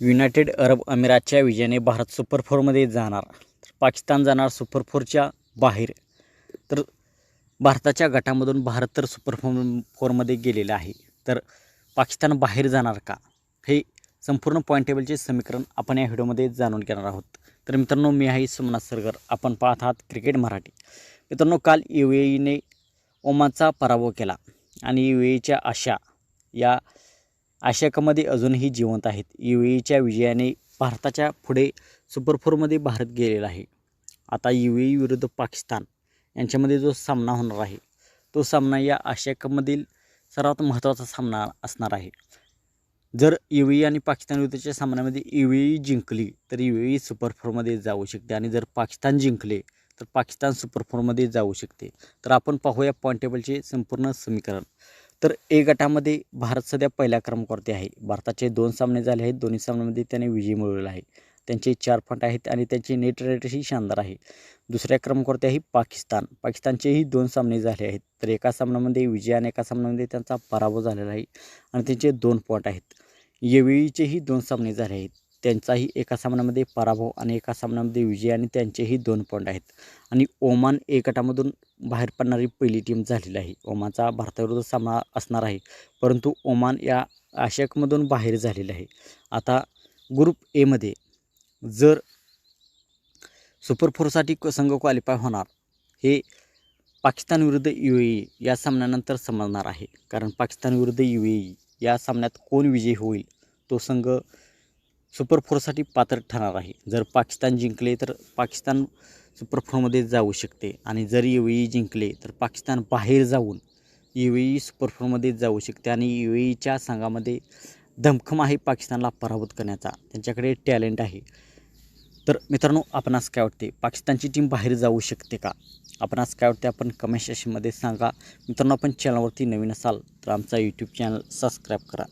United Arab अमिरातच्या विजयाने Bharat super फोरमध्ये जाणार. तर पाकिस्तान जाणार सुपर फोरच्या बाहेर. तर भारताच्या गटामधून भारत तर सुपर फोर फोरमध्ये गेलेला आहे. तर पाकिस्तान बाहेर जाणार का? हे संपूर्ण पॉईंट टेबलचे समीकरण आपण या व्हिडिओमध्ये जाणून घेणार आहोत. तर मित्रांनो मी आहे सोमनाथ सरगर. आपण पाहत आहात क्रिकेट मराठी. मित्रांनो काल यू ए ईने ओमानचा पराभव केला आणि यू एच्या आशा या आशिया कपमध्ये अजूनही जिवंत आहेत. यू एच्या विजयाने भारताच्या पुढे सुपर फोरमध्ये भारत गेलेला आहे. आता यू ए विरुद्ध पाकिस्तान यांच्यामध्ये जो सामना होणार आहे तो सामना या आशिया कपमधील सर्वात महत्त्वाचा सामना असणार आहे. जर यू ए आणि पाकिस्तान विरुद्धच्या सामन्यामध्ये यू ए जिंकली तर यू ए सुपर फोरमध्ये जाऊ शकते. आणि जर पाकिस्तान जिंकले तर पाकिस्तान सुपर फोरमध्ये जाऊ शकते. तर आपण पाहूया पॉईंट टेबलचे संपूर्ण समीकरण. तर ए गटामध्ये भारत सध्या पहिल्या क्रमांकावरती आहे. भारताचे दोन सामने झाले आहेत. दोन्ही सामन्यामध्ये त्याने विजय मिळवलेला आहे. त्यांचे चार फंट आहेत आणि त्यांची नेट रेटही शानदार आहे. दुसऱ्या क्रमांकावरती आहे पाकिस्तान. पाकिस्तानचेही दोन सामने झाले आहेत. तर एका सामन्यामध्ये विजय आणि एका सामन्यामध्ये त्यांचा पराभव झालेला आहे आणि त्यांचे दोन पॉईंट आहेत. येवेळीचेही दोन सामने झाले आहेत. त्यांचाही एका सामन्यामध्ये पराभव आणि एका सामन्यामध्ये विजय आणि त्यांचेही दोन पॉईंट आहेत. आणि ओमान ए गटामधून बाहेर पडणारी पहिली टीम झालेली आहे. ओमानचा भारताविरुद्ध सामना असणार आहे परंतु ओमान या आशियाकमधून बाहेर झालेला आहे. आता ग्रुप एमध्ये जर सुपर फोरसाठी संघ क्वालिफाय होणार हे पाकिस्तान विरुद्ध यू ए या सामन्यानंतर समजणार आहे. कारण पाकिस्तान विरुद्ध यू ए या सामन्यात कोण विजयी होईल तो संघ सुपर फोरसाठी पात्र ठरणार आहे. जर पाकिस्तान जिंकले तर पाकिस्तान सुपर फोरमध्ये जाऊ शकते. आणि जर यू ए जिंकले तर पाकिस्तान बाहेर जाऊन यू सुपर फोरमध्ये जाऊ शकते. आणि यू एच्या संघामध्ये धमखम आहे पाकिस्तानला पराभूत करण्याचा. त्यांच्याकडे टॅलेंट आहे. तर मित्रांनो आपणास काय वाटते? पाकिस्तानची टीम बाहेर जाऊ शकते का? आपणास काय वाटते? आपण कमेंट सेशनमध्ये सांगा. मित्रांनो आपण चॅनलवरती नवीन असाल तर आमचा यूट्यूब चॅनल सबस्क्राईब करा.